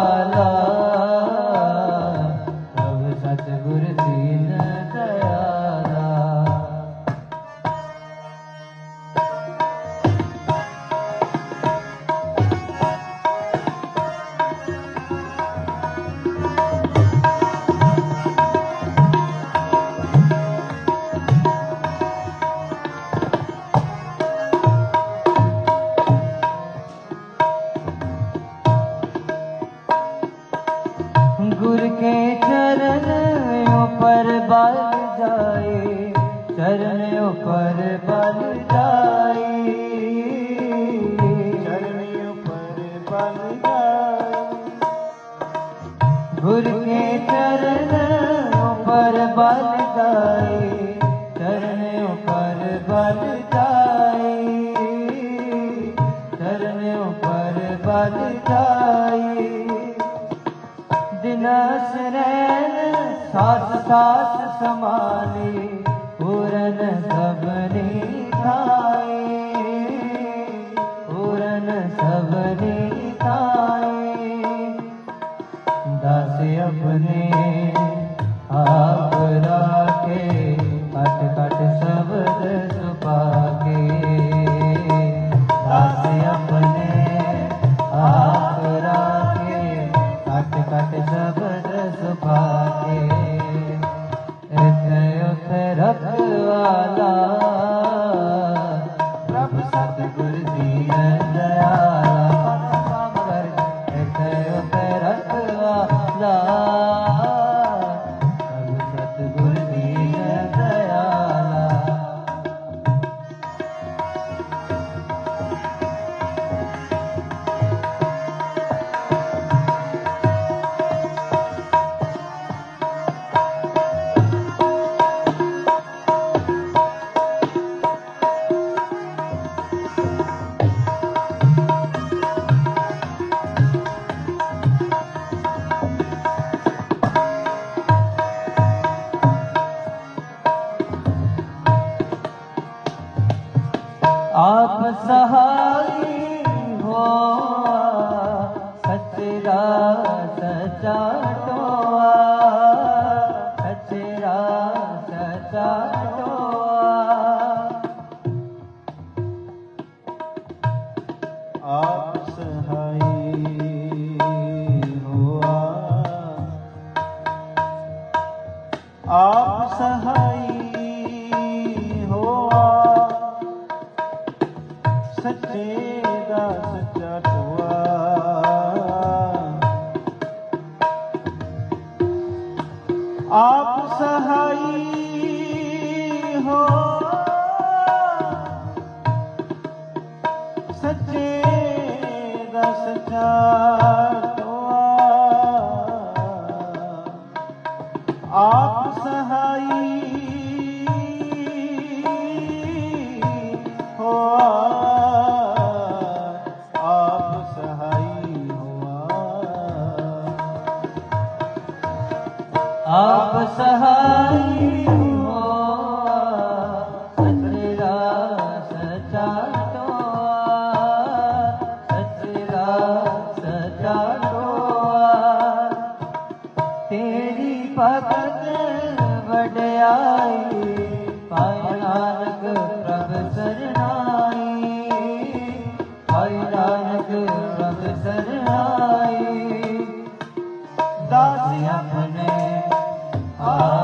la चरण ऊपर बल जाए चरण ऊपर बल जाए चरण ऊपर बल जाए गुरु के चरण ऊपर बल जाए ਸਾਸ ਪੂਰਨ ਸਭਨੀ ਥਾਏ ਪੂਰਨ ਸਭਨੀ ਥਾਏ ਦਾਸ ਆਪਣੇ ਆਪ ਰਾਖੇ ਕਟ ਕਟ ਸ਼ਬਦ ਸੁਪਾਕੇ ਆਪ ਸਹਾਈ ਹੋ ਸਚਰਾ ਸਚਾ ਟੋਆ ਸਚਦਾ ਸਚਾ ਟੋਆ। ਆਪ ਸਹਾਈ ਸੱਚੇ ਦਾ ਸੱਚਾ ਟੋਆ ਆਪ ਸਹਾਈ ਹੋ ਸੱਚੇ ਦਾ ਸੱਚਾ ਤੇਰੀ ਭਗਤ ਵਡਿਆਈ ਪਾਇ ਨਾਨਕ ਪ੍ਰਭ ਸਰਨਾਈ ਪਾਇ ਨਾਨਕ ਪ੍ਰਭ ਸਰਨਾਈ ਦਾਸ ਆਪਣੇ ਆਪ